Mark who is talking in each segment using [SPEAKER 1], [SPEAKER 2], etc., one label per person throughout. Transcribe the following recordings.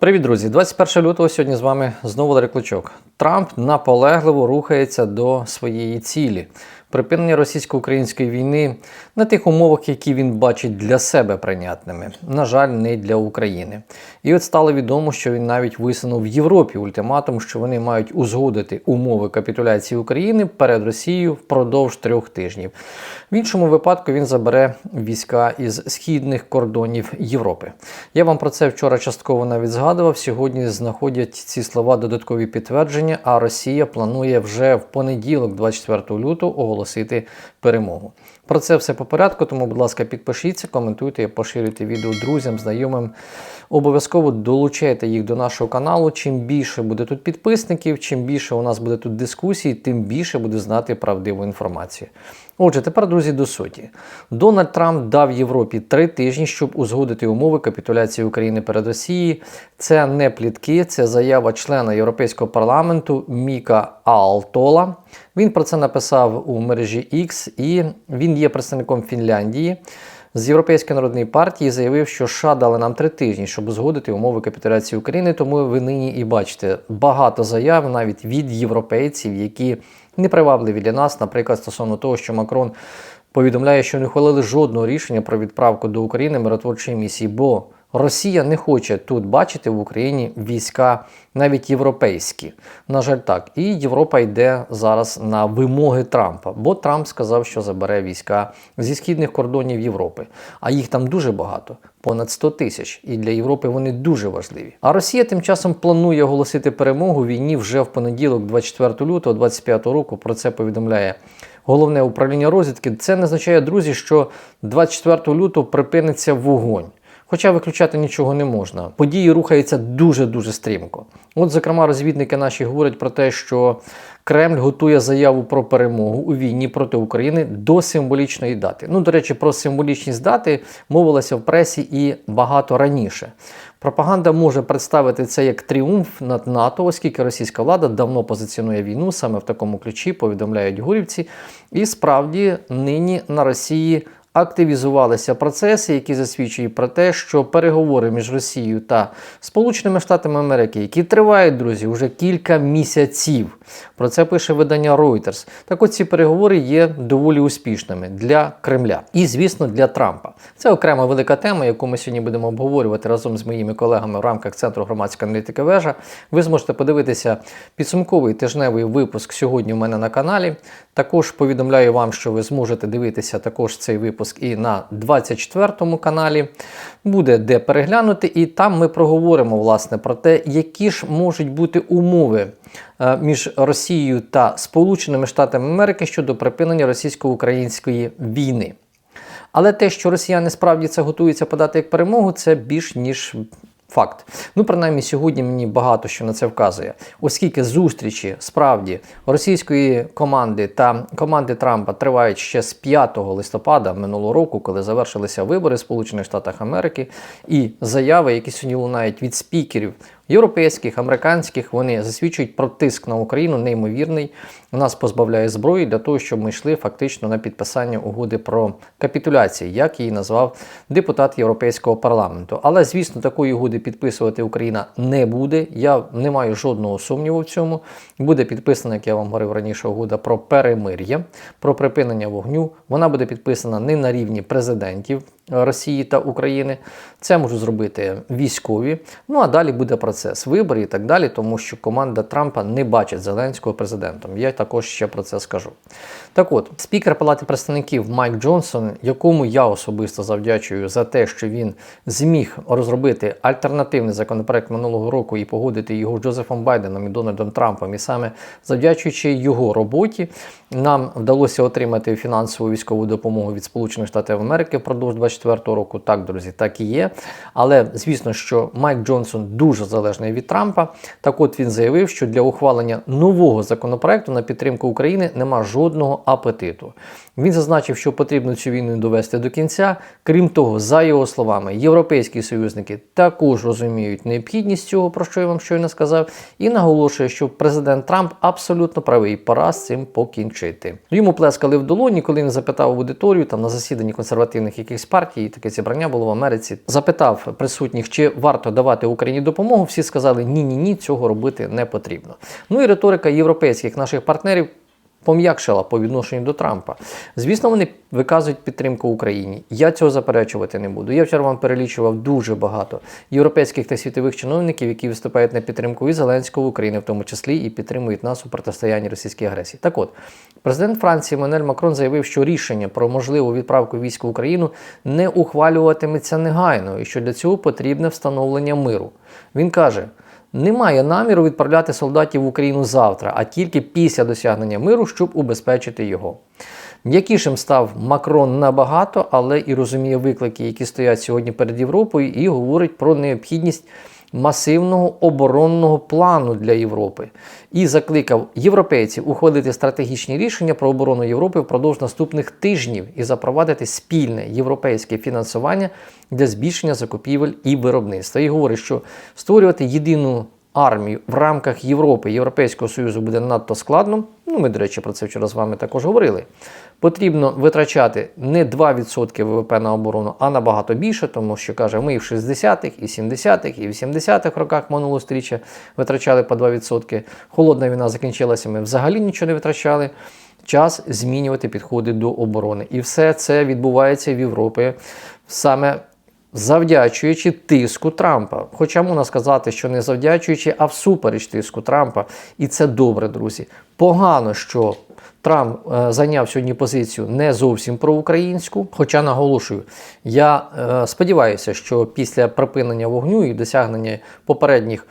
[SPEAKER 1] Привіт, друзі! 21 лютого сьогодні з вами знову Ларі Клочок. Трамп наполегливо рухається до своєї цілі припинення російсько-української війни на тих умовах, які він бачить для себе прийнятними. На жаль, не для України. І от стало відомо, що він навіть висунув в Європі ультиматум, що вони мають узгодити умови капітуляції України перед Росією впродовж трьох тижнів. В іншому випадку він забере війська із східних кордонів Європи. Я вам про це вчора частково навіть згадував. Сьогодні знаходять ці слова додаткові підтвердження. А Росія планує вже в понеділок, 24 лютого, оголосити перемогу. Про це все по порядку. Тому, будь ласка, підпишіться, коментуйте, поширюйте відео друзям, знайомим. Обов'язково долучайте їх до нашого каналу. Чим більше буде тут підписників, чим більше у нас буде тут дискусій, тим більше буде знати правдиву інформацію. Отже, тепер, друзі, до суті. Дональд Трамп дав Європі три тижні, щоб узгодити умови капітуляції України перед Росією. Це не плітки, це заява члена Європейського парламенту Міка Алтола. Він про це написав у мережі X, і він є представником Фінляндії. З Європейської народної партії заявив, що США дали нам три тижні, щоб узгодити умови капітуляції України. Тому ви нині і бачите багато заяв навіть від європейців, які непривабливі для нас, наприклад, стосовно того, що Макрон повідомляє, що не ухвалили жодного рішення про відправку до України миротворчої місії, бо Росія не хоче тут бачити в Україні війська навіть європейські. На жаль, так. І Європа йде зараз на вимоги Трампа, бо Трамп сказав, що забере війська зі східних кордонів Європи. А їх там дуже багато, понад 100 тисяч. І для Європи вони дуже важливі. А Росія тим часом планує оголосити перемогу війні вже в понеділок, 24 лютого 2025 року. Про це повідомляє. Головне управління розвідки це не означає, друзі, що 24 лютого припиниться вогонь. Хоча виключати нічого не можна. Події рухаються дуже-дуже стрімко. От, зокрема, розвідники наші говорять про те, що Кремль готує заяву про перемогу у війні проти України до символічної дати. Ну, до речі, про символічність дати мовилося в пресі і багато раніше. Пропаганда може представити це як тріумф над НАТО, оскільки російська влада давно позиціонує війну саме в такому ключі, повідомляють гурівці. І справді нині на Росії активізувалися процеси, які засвідчують про те, що переговори між Росією та Сполученими Штатами Америки, які тривають, друзі, вже кілька місяців. Про це пише видання Reuters. Так от ці переговори є доволі успішними для Кремля і, звісно, для Трампа. Це окрема велика тема, яку ми сьогодні будемо обговорювати разом з моїми колегами в рамках Центру громадської аналітики вежа. Ви зможете подивитися підсумковий тижневий випуск сьогодні у мене на каналі. Також повідомляю вам, що ви зможете дивитися також цей випуск і на 24 каналі. Буде де переглянути, і там ми проговоримо власне про те, які ж можуть бути умови е, між Росією та Сполученими Штатами Америки щодо припинення російсько-української війни. Але те, що росіяни справді це готуються подати як перемогу, це більш ніж Факт. Ну, принаймні, сьогодні мені багато що на це вказує, оскільки зустрічі справді російської команди та команди Трампа тривають ще з 5 листопада минулого року, коли завершилися вибори Сполучених Штатах Америки, і заяви, які сьогодні лунають від спікерів європейських, американських, вони засвідчують про тиск на Україну неймовірний. Нас позбавляє зброї для того, щоб ми йшли фактично на підписання угоди про капітуляцію, як її назвав депутат Європейського парламенту. Але, звісно, такої угоди підписувати Україна не буде. Я не маю жодного сумніву в цьому. Буде підписана, як я вам говорив раніше, угода про перемир'я, про припинення вогню. Вона буде підписана не на рівні президентів. Росії та України. Це можуть зробити військові. Ну а далі буде процес виборів і так далі, тому що команда Трампа не бачить Зеленського президентом. Я також ще про це скажу. Так от, спікер Палати представників Майк Джонсон, якому я особисто завдячую за те, що він зміг розробити альтернативний законопроект минулого року і погодити його з Джозефом Байденом і Дональдом Трампом, і саме завдячуючи його роботі, нам вдалося отримати фінансову військову допомогу від Сполучених Штатів Америки впродовж 24 року. Так, друзі, так і є. Але звісно, що Майк Джонсон дуже залежний від Трампа. Так от він заявив, що для ухвалення нового законопроекту на підтримку України нема жодного апетиту. Він зазначив, що потрібно цю війну довести до кінця. Крім того, за його словами, європейські союзники також розуміють необхідність цього, про що я вам щойно сказав, і наголошує, що президент Трамп абсолютно правий, пора з цим покінчити. Йому плескали в долоні, коли він запитав аудиторію там на засіданні консервативних якихось партій. Партії, таке зібрання було в Америці. Запитав присутніх, чи варто давати Україні допомогу. Всі сказали ні, ні, ні, цього робити не потрібно. Ну і риторика європейських наших партнерів пом'якшила по відношенню до Трампа. Звісно, вони виказують підтримку Україні. Я цього заперечувати не буду. Я вчора вам перелічував дуже багато європейських та світових чиновників, які виступають на підтримку і Зеленського України, в тому числі і підтримують нас у протистоянні російській агресії. Так от, президент Франції Манель Макрон заявив, що рішення про можливу відправку військ в Україну не ухвалюватиметься негайно, і що для цього потрібне встановлення миру. Він каже. Немає наміру відправляти солдатів в Україну завтра, а тільки після досягнення миру, щоб убезпечити його. М'якішим став Макрон набагато, але і розуміє виклики, які стоять сьогодні перед Європою, і говорить про необхідність масивного оборонного плану для Європи і закликав європейців ухвалити стратегічні рішення про оборону Європи впродовж наступних тижнів і запровадити спільне європейське фінансування для збільшення закупівель і виробництва. І говорить, що створювати єдину армію в рамках Європи, Європейського Союзу буде надто складно. Ну, ми, до речі, про це вчора з вами також говорили. Потрібно витрачати не 2% ВВП на оборону, а набагато більше, тому що каже, ми і в 60-х, і 70-х, і в 70-х роках минулого сторіччя витрачали по 2%. Холодна війна закінчилася, ми взагалі нічого не витрачали. Час змінювати підходи до оборони. І все це відбувається в Європі саме завдячуючи тиску Трампа. Хоча можна сказати, що не завдячуючи, а всупереч тиску Трампа. І це добре, друзі. Погано, що Трамп е, зайняв сьогодні позицію не зовсім проукраїнську. Хоча наголошую, я е, сподіваюся, що після припинення вогню і досягнення попередніх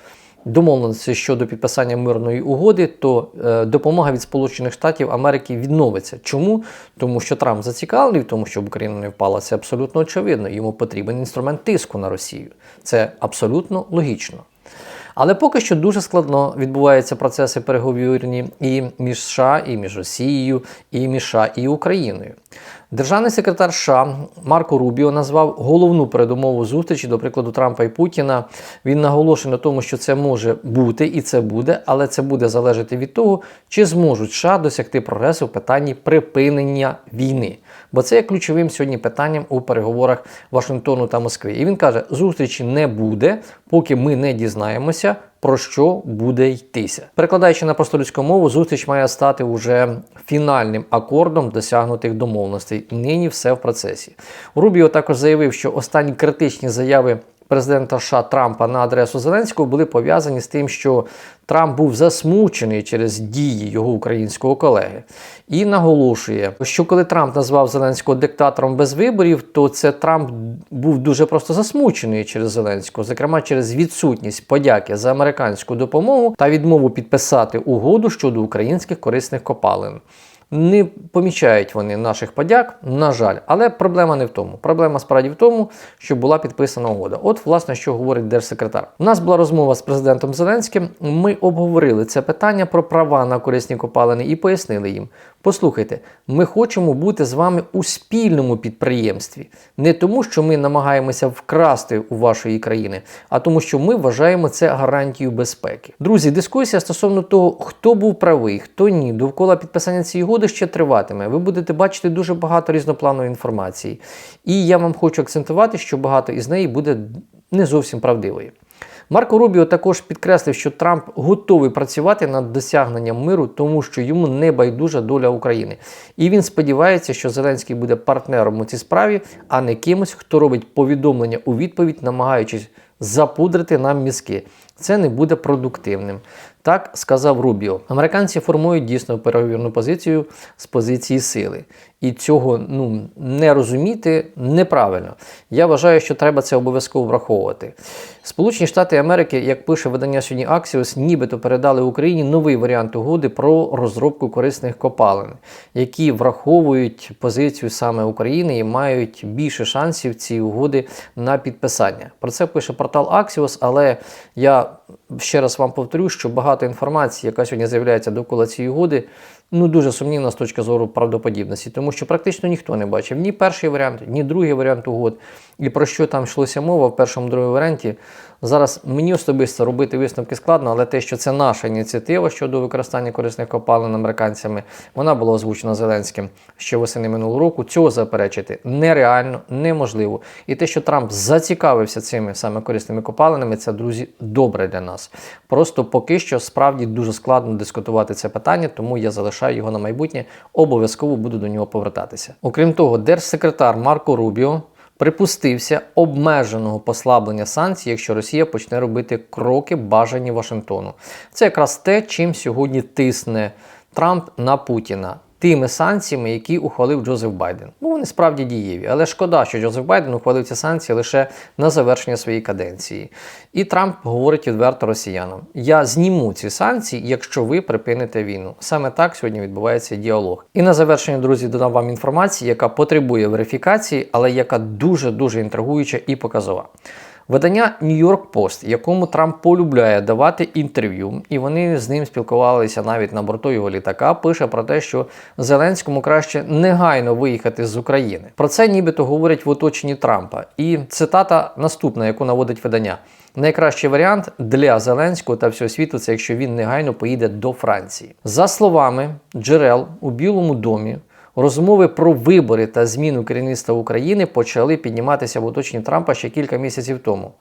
[SPEAKER 1] домовленості щодо підписання мирної угоди, то е, допомога від Сполучених Штатів Америки відновиться. Чому? Тому що Трамп зацікавлений в тому, щоб Україна не впала. Це абсолютно очевидно. Йому потрібен інструмент тиску на Росію. Це абсолютно логічно. Але поки що дуже складно відбуваються процеси переговірні і між США, і між Росією, і між США і Україною. Державний секретар США Марко Рубіо назвав головну передумову зустрічі, до прикладу Трампа і Путіна. Він наголошує на тому, що це може бути і це буде, але це буде залежати від того, чи зможуть США досягти прогресу в питанні припинення війни. Бо це є ключовим сьогодні питанням у переговорах Вашингтону та Москви. І він каже: зустрічі не буде, поки ми не дізнаємося. Про що буде йтися, перекладаючи на простолюдську мову, зустріч має стати уже фінальним акордом досягнутих домовленостей. Нині все в процесі. Рубіо також заявив, що останні критичні заяви президента США Трампа на адресу Зеленського були пов'язані з тим, що Трамп був засмучений через дії його українського колеги. І наголошує, що коли Трамп назвав Зеленського диктатором без виборів, то це Трамп був дуже просто засмучений через Зеленського, зокрема через відсутність подяки за американську допомогу та відмову підписати угоду щодо українських корисних копалин. Не помічають вони наших подяк, на жаль, але проблема не в тому. Проблема справді в тому, що була підписана угода. От, власне, що говорить держсекретар. У нас була розмова з президентом Зеленським. Ми обговорили це питання про права на корисні копалини і пояснили їм. Послухайте, ми хочемо бути з вами у спільному підприємстві, не тому, що ми намагаємося вкрасти у вашої країни, а тому, що ми вважаємо це гарантією безпеки. Друзі, дискусія стосовно того, хто був правий, хто ні, довкола підписання цієї угоди ще триватиме. Ви будете бачити дуже багато різнопланової інформації. І я вам хочу акцентувати, що багато із неї буде не зовсім правдивою. Марко Рубіо також підкреслив, що Трамп готовий працювати над досягненням миру, тому що йому не байдужа доля України. І він сподівається, що Зеленський буде партнером у цій справі, а не кимось, хто робить повідомлення у відповідь, намагаючись запудрити нам мізки. Це не буде продуктивним. Так сказав Рубіо. Американці формують дійсно переговірну позицію з позиції сили. І цього ну, не розуміти неправильно. Я вважаю, що треба це обов'язково враховувати. Сполучені Штати Америки, як пише видання сьогодні Axios, нібито передали Україні новий варіант угоди про розробку корисних копалин, які враховують позицію саме України і мають більше шансів ці угоди на підписання. Про це пише портал Axios, але я ще раз вам повторю, що багато інформації, яка сьогодні з'являється довкола цієї угоди, ну дуже сумнівна з точки зору правдоподібності, тому що практично ніхто не бачив ні перший варіант, ні другий варіант угод. І про що там йшлося мова в першому другому варіанті. Зараз мені особисто робити висновки складно, але те, що це наша ініціатива щодо використання корисних копалин американцями, вона була озвучена Зеленським ще восени минулого року. Цього заперечити нереально, неможливо. І те, що Трамп зацікавився цими саме корисними копалинами, це друзі добре для нас. Просто поки що справді дуже складно дискутувати це питання, тому я залишаю його на майбутнє. Обов'язково буду до нього повертатися. Окрім того, держсекретар Марко Рубіо припустився обмеженого послаблення санкцій, якщо Росія почне робити кроки бажані Вашингтону. Це якраз те, чим сьогодні тисне Трамп на Путіна. Тими санкціями, які ухвалив Джозеф Байден. Ну, вони справді дієві, але шкода, що Джозеф Байден ухвалив ці санкції лише на завершення своєї каденції. І Трамп говорить відверто росіянам: я зніму ці санкції, якщо ви припините війну. Саме так сьогодні відбувається діалог. І на завершення, друзі, додам вам інформацію, яка потребує верифікації, але яка дуже дуже інтригуюча і показова. Видання York Post, якому Трамп полюбляє давати інтерв'ю, і вони з ним спілкувалися навіть на борту його літака, пише про те, що Зеленському краще негайно виїхати з України. Про це нібито говорять в оточенні Трампа. І цитата наступна, яку наводить видання. Найкращий варіант для Зеленського та всього світу це якщо він негайно поїде до Франції. За словами джерел у Білому домі, Розмови про вибори та зміну керівництва України почали підніматися в оточенні Трампа ще кілька місяців тому.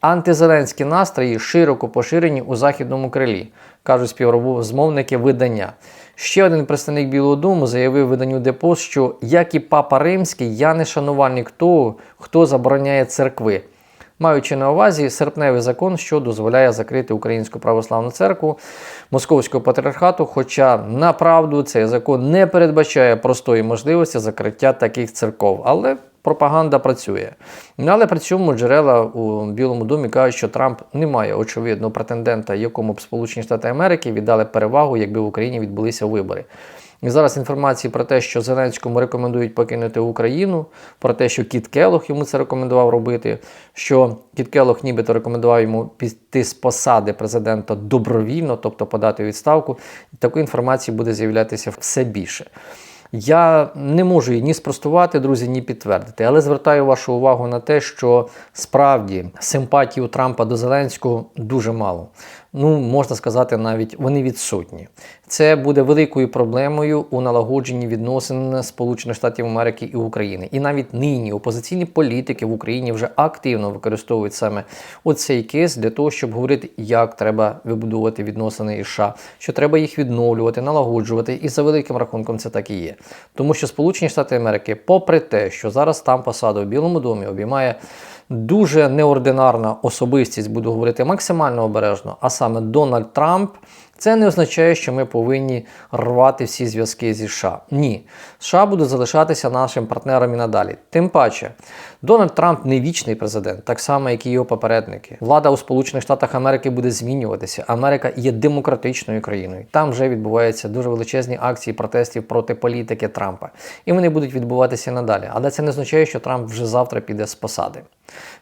[SPEAKER 1] Антизеленські настрої широко поширені у західному крилі, кажуть співрозмовники видання. Ще один представник Білого Дому заявив виданню Депост, що як і Папа Римський, я не шанувальник того, хто забороняє церкви маючи на увазі серпневий закон, що дозволяє закрити Українську православну церкву Московського патріархату. Хоча направду цей закон не передбачає простої можливості закриття таких церков. Але пропаганда працює. Але при цьому джерела у Білому домі кажуть, що Трамп не має очевидного претендента, якому б Сполучені Штати Америки віддали перевагу, якби в Україні відбулися вибори. І зараз інформації про те, що Зеленському рекомендують покинути Україну, про те, що Кіт Келох йому це рекомендував робити, що Кіт Келох нібито рекомендував йому піти з посади президента добровільно, тобто подати відставку. Такої інформації буде з'являтися все більше. Я не можу її ні спростувати, друзі, ні підтвердити, але звертаю вашу увагу на те, що справді симпатії у Трампа до Зеленського дуже мало. Ну, можна сказати, навіть вони відсутні. Це буде великою проблемою у налагодженні відносин Сполучених Штатів Америки і України. І навіть нині опозиційні політики в Україні вже активно використовують саме оцей кейс для того, щоб говорити, як треба вибудовувати відносини із США, що треба їх відновлювати, налагоджувати. І за великим рахунком це так і є. Тому що Сполучені Штати Америки, попри те, що зараз там посада в Білому домі обіймає дуже неординарна особистість, буду говорити максимально обережно, а саме Дональд Трамп. Це не означає, що ми повинні рвати всі зв'язки зі США. Ні, США буде залишатися нашим партнером і надалі. Тим паче, Дональд Трамп не вічний президент, так само, як і його попередники. Влада у Сполучених Штатах Америки буде змінюватися. Америка є демократичною країною. Там вже відбуваються дуже величезні акції протестів проти політики Трампа. І вони будуть відбуватися надалі. Але це не означає, що Трамп вже завтра піде з посади.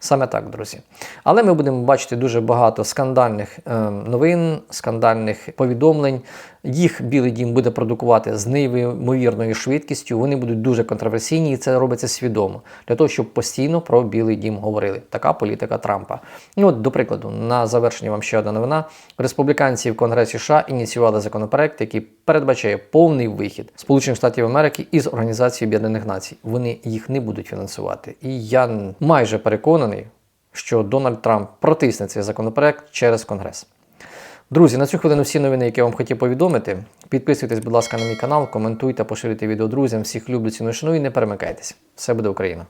[SPEAKER 1] Саме так, друзі. Але ми будемо бачити дуже багато скандальних е, новин, скандальних повідомлень. Їх Білий Дім буде продукувати з неймовірною швидкістю. Вони будуть дуже контроверсійні, і це робиться свідомо для того, щоб постійно про Білий Дім говорили. Така політика Трампа. І от, до прикладу, на завершення вам ще одна новина: республіканці в Конгресі США ініціювали законопроект, який передбачає повний вихід Сполучених Штатів Америки із Організації Об'єднаних Націй. Вони їх не будуть фінансувати. І я майже переконаний, що Дональд Трамп протисне цей законопроект через Конгрес. Друзі, на цю хвилину всі новини, які я вам хотів повідомити. Підписуйтесь, будь ласка, на мій канал, коментуйте, поширюйте відео друзям. Всіх люблю, ціную, шаную і не перемикайтесь. Все буде Україна!